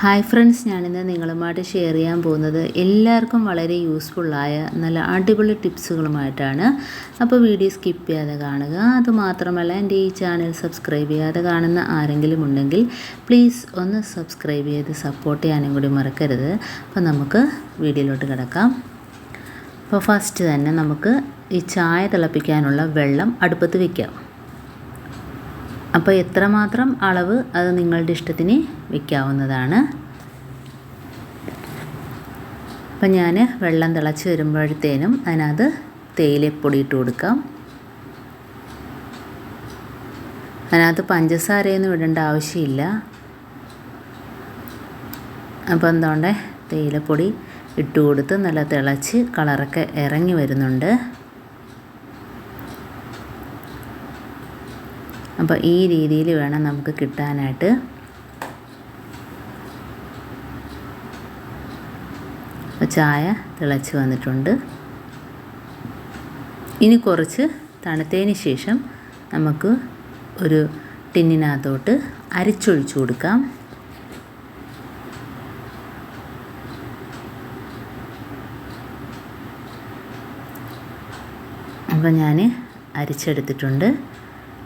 Hi friends ഞാനിന്ന് നിങ്ങളുമായിട്ട് share ചെയ്യാൻ പോകുന്നത് എല്ലാവർക്കും വളരെ യൂസ്ഫുള്ളായ നല്ല അടിപൊളി ടിപ്സുകളുമായിട്ടാണ് അപ്പോൾ വീഡിയോ സ്കിപ്പ് ചെയ്യാതെ കാണുക. അതുമാത്രമല്ല എന്റെ ഈ ചാനൽ സബ്സ്ക്രൈബ് ചെയ്യാതെ കാണുന്ന ആരെങ്കിലും ഉണ്ടെങ്കിൽ പ്ലീസ് ഒന്ന് സബ്സ്ക്രൈബ് ചെയ്ത് സപ്പോർട്ട് ചെയ്യാനും കൂടി മറക്കരുത്. അപ്പോൾ നമുക്ക് വീഡിയോയിലോട്ട് കിടക്കാം. അപ്പോൾ ഫസ്റ്റ് തന്നെ നമുക്ക് ഈ ചായ തിളപ്പിക്കാനുള്ള വെള്ളം അടുപ്പത്ത് വയ്ക്കാം അപ്പോൾ എത്രമാത്രം അളവ് അത് നിങ്ങളുടെ ഇഷ്ടത്തിന് വയ്ക്കാവുന്നതാണ്. അപ്പം ഞാൻ വെള്ളം തിളച്ച് വരുമ്പോഴത്തേനും അതിനകത്ത് തേയിലപ്പൊടി ഇട്ട് കൊടുക്കാം. അതിനകത്ത് പഞ്ചസാരയൊന്നും ഇടേണ്ട ആവശ്യമില്ല. അപ്പോൾ എന്തുകൊണ്ട്? തേയിലപ്പൊടി ഇട്ട് കൊടുത്ത് നല്ല തിളച്ച് കളറൊക്കെ ഇറങ്ങി വരുന്നുണ്ട്. അപ്പോൾ ഈ രീതിയിൽ വേണം നമുക്ക് കിട്ടാനായിട്ട്. ചായ തിളച്ച് വന്നിട്ടുണ്ട്. ഇനി കുറച്ച് തണുത്തതിന് ശേഷം നമുക്ക് ഒരു ടിന്നിനകത്തോട്ട് അരിച്ചൊഴിച്ചു കൊടുക്കാം. അപ്പോൾ ഞാൻ അരിച്ചെടുത്തിട്ടുണ്ട്.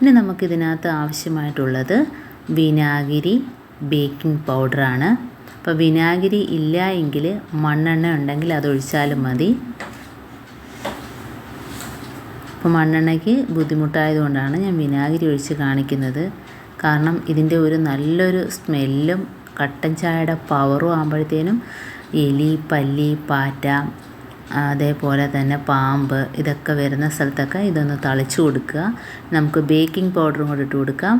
ഇനി നമുക്കിതിനകത്ത് ആവശ്യമായിട്ടുള്ളത് വിനാഗിരി ബേക്കിംഗ് പൗഡറാണ്. അപ്പോൾ വിനാഗിരി ഇല്ല എങ്കിൽ മണ്ണെണ്ണ ഉണ്ടെങ്കിൽ അതൊഴിച്ചാലും മതി. അപ്പോൾ മണ്ണെണ്ണയ്ക്ക് ബുദ്ധിമുട്ടായതുകൊണ്ടാണ് ഞാൻ വിനാഗിരി ഒഴിച്ച് കാണിക്കുന്നത്. കാരണം ഇതിന്റെ ഒരു നല്ലൊരു സ്മെല്ലും കട്ടൻ ചായയുടെ പവറും ആകുമ്പോഴത്തേനും എലി പല്ലി പാറ്റ അതേപോലെ തന്നെ പാമ്പ് ഇതൊക്കെ വരുന്ന സ്ഥലത്തൊക്കെ ഇതൊന്ന് തളിച്ചു കൊടുക്കുക. നമുക്ക് ബേക്കിംഗ് പൗഡറും കൂടെ ഇട്ട് കൊടുക്കാം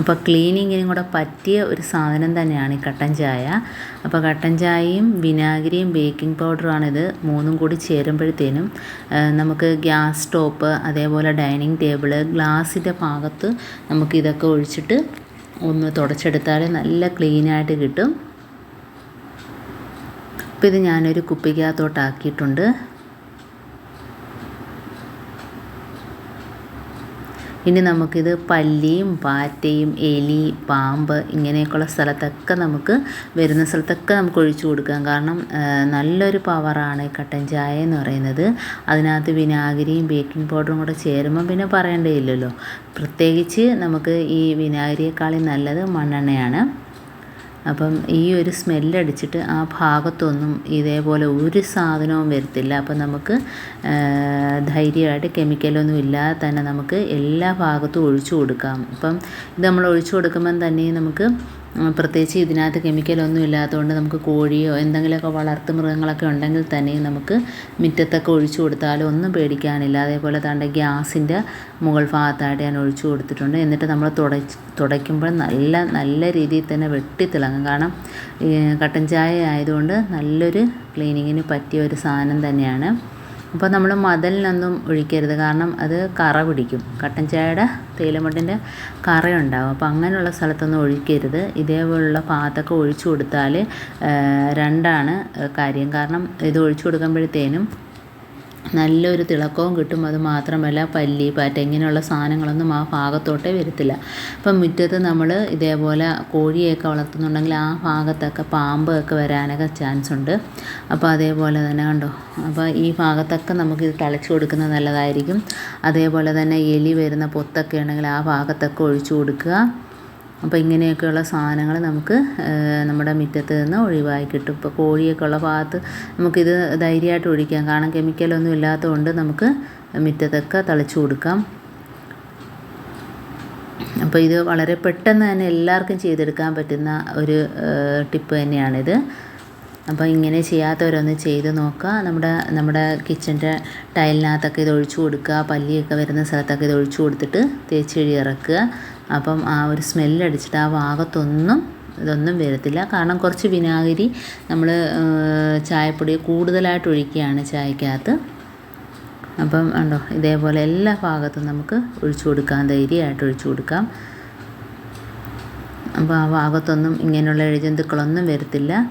അപ്പോൾ ക്ലീനിങ്ങിനും കൂടെ പറ്റിയ ഒരു സാധനം തന്നെയാണ് ഈ കട്ടൻ ചായ. അപ്പോൾ കട്ടൻ ചായയും വിനാഗിരിയും ബേക്കിംഗ് പൗഡറുമാണിത് മൂന്നും കൂടി ചേരുമ്പോഴത്തേനും നമുക്ക് ഗ്യാസ് സ്റ്റോപ്പ് അതേപോലെ ഡൈനിങ് ടേബിൾ ഗ്ലാസിന്റെ ഭാഗത്ത് നമുക്ക് ഇതൊക്കെ ഒഴിച്ചിട്ട് ഒന്ന് തുടച്ചെടുത്താൽ നല്ല ക്ലീനായിട്ട് കിട്ടും. അപ്പോൾ ഇത് ഞാനൊരു കുപ്പിക്കകത്തോട്ടാക്കിയിട്ടുണ്ട്. ഇനി നമുക്കിത് പല്ലിയും പാറ്റയും എലി പാമ്പ് ഇങ്ങനെയൊക്കെയുള്ള സ്ഥലത്തൊക്കെ നമുക്ക് വരുന്ന സ്ഥലത്തൊക്കെ നമുക്ക് ഒഴിച്ചു കൊടുക്കാം. കാരണം നല്ലൊരു പവറാണ് കട്ടൻ ചായ എന്ന് പറയുന്നത്. അതിനകത്ത് വിനാഗിരിയും ബേക്കിംഗ് പൗഡറും കൂടെ ചേരുമ്പോൾ പിന്നെ പറയേണ്ടതില്ലല്ലോ പ്രത്യേകിച്ച് നമുക്ക് ഈ വിനാഗിരിയേക്കാളും നല്ലത് മണ്ണെണ്ണയാണ്. അപ്പം ഈ ഒരു സ്മെല്ലടിച്ചിട്ട് ആ ഭാഗത്തൊന്നും ഇതേപോലെ ഒരു സാധനവും വരത്തില്ല. അപ്പം നമുക്ക് ധൈര്യമായിട്ട് കെമിക്കലൊന്നും ഇല്ലാതെ തന്നെ നമുക്ക് എല്ലാ ഭാഗത്തും ഒഴിച്ചു കൊടുക്കാം. ഇപ്പം ഇത് നമ്മൾ ഒഴിച്ചു കൊടുക്കുമ്പം തന്നെ നമുക്ക് പ്രത്യേകിച്ച് ഇതിനകത്ത് കെമിക്കലൊന്നും ഇല്ലാത്തതുകൊണ്ട് നമുക്ക് കോഴിയോ എന്തെങ്കിലുമൊക്കെ വളർത്തു മൃഗങ്ങളൊക്കെ ഉണ്ടെങ്കിൽ തന്നെ നമുക്ക് മുറ്റത്തൊക്കെ ഒഴിച്ചു കൊടുത്താലും ഒന്നും പേടിക്കാനില്ല. അതേപോലെ തന്റെ ഗ്യാസിന്റെ മുകൾ ഭാഗത്തായിട്ട് ഞാൻ ഒഴിച്ചു കൊടുത്തിട്ടുണ്ട്. എന്നിട്ട് നമ്മൾ തുടച്ച് തുടയ്ക്കുമ്പോൾ നല്ല നല്ല രീതിയിൽ തന്നെ വെട്ടിത്തിളങ്ങും. കാരണം കട്ടൻ ചായ ആയതുകൊണ്ട് നല്ലൊരു ക്ലീനിങ്ങിന് പറ്റിയ ഒരു സാധനം തന്നെയാണ്. അപ്പോൾ നമ്മൾ മതിലിനൊന്നും ഒഴിക്കരുത്. കാരണം അത് കറ പിടിക്കും. കട്ടൻ ചായയുടെ തേയിലമുട്ടിന്റെ കറയുണ്ടാവും. അപ്പോൾ അങ്ങനെയുള്ള സ്ഥലത്തൊന്നും ഒഴിക്കരുത്. ഇതേപോലുള്ള പാത്തൊക്കെ ഒഴിച്ചു കൊടുത്താൽ രണ്ടാണ് കാര്യം. കാരണം ഇത് ഒഴിച്ചു കൊടുക്കുമ്പോഴത്തേനും നല്ലൊരു തിളക്കവും കിട്ടും. അത് മാത്രമല്ല പല്ലി പാറ്റ ഇങ്ങനെയുള്ള സാധനങ്ങളൊന്നും ആ ഭാഗത്തോട്ടേ വരത്തില്ല. അപ്പം മുറ്റത്ത് നമ്മൾ ഇതേപോലെ കോഴിയൊക്കെ വളർത്തുന്നുണ്ടെങ്കിൽ ആ ഭാഗത്തൊക്കെ പാമ്പ് ഒക്കെ വരാനൊക്കെ ചാൻസ് ഉണ്ട്. അപ്പോൾ അതേപോലെ തന്നെ കണ്ടോ? അപ്പോൾ ഈ ഭാഗത്തൊക്കെ നമുക്കിത് തളിച്ചു കൊടുക്കുന്നത് നല്ലതായിരിക്കും. അതേപോലെ തന്നെ എലി വരുന്ന പൊത്തൊക്കെ ഉണ്ടെങ്കിൽ ആ ഭാഗത്തൊക്കെ ഒഴിച്ചു കൊടുക്കുക. അപ്പോൾ ഇങ്ങനെയൊക്കെയുള്ള സാധനങ്ങൾ നമുക്ക് നമ്മുടെ മുറ്റത്ത് നിന്ന് ഒഴിവായി കിട്ടും. ഇപ്പോൾ കോഴിയൊക്കെ ഉള്ള ഭാഗത്ത് നമുക്കിത് ധൈര്യമായിട്ട് ഒഴിക്കാം. കാരണം കെമിക്കലൊന്നും ഇല്ലാത്തതുകൊണ്ട് നമുക്ക് മുറ്റത്തൊക്കെ തളിച്ചു കൊടുക്കാം. അപ്പോൾ ഇത് വളരെ പെട്ടെന്ന് തന്നെ എല്ലാവർക്കും ചെയ്തെടുക്കാൻ പറ്റുന്ന ഒരു ടിപ്പ് തന്നെയാണിത്. അപ്പോൾ ഇങ്ങനെ ചെയ്യാത്തവരൊന്ന് ചെയ്ത് നോക്കുക. നമ്മുടെ നമ്മുടെ കിച്ചന്റെ ടൈലിനകത്തൊക്കെ ഇത് ഒഴിച്ചു കൊടുക്കുക. പല്ലിയൊക്കെ വരുന്ന സ്ഥലത്തൊക്കെ ഇത് ഒഴിച്ചു കൊടുത്തിട്ട് തേച്ച് ഇറക്കുക. അപ്പം ആ ഒരു സ്മെല്ലടിച്ചിട്ട് ആ ഭാഗത്തൊന്നും ഇതൊന്നും വരത്തില്ല. കാരണം കുറച്ച് വിനാഗിരി നമ്മൾ ചായപ്പൊടി കൂടുതലായിട്ട് ഒഴിക്കുകയാണ് ചായക്കകത്ത്. അപ്പം ഉണ്ടോ ഇതേപോലെ എല്ലാ ഭാഗത്തും നമുക്ക് ഒഴിച്ചു കൊടുക്കാം ധൈര്യമായിട്ട് ഒഴിച്ചു കൊടുക്കാം. അപ്പോൾ ആ ഭാഗത്തൊന്നും ഇങ്ങനെയുള്ള എഴുജന്തുക്കളൊന്നും വരത്തില്ല.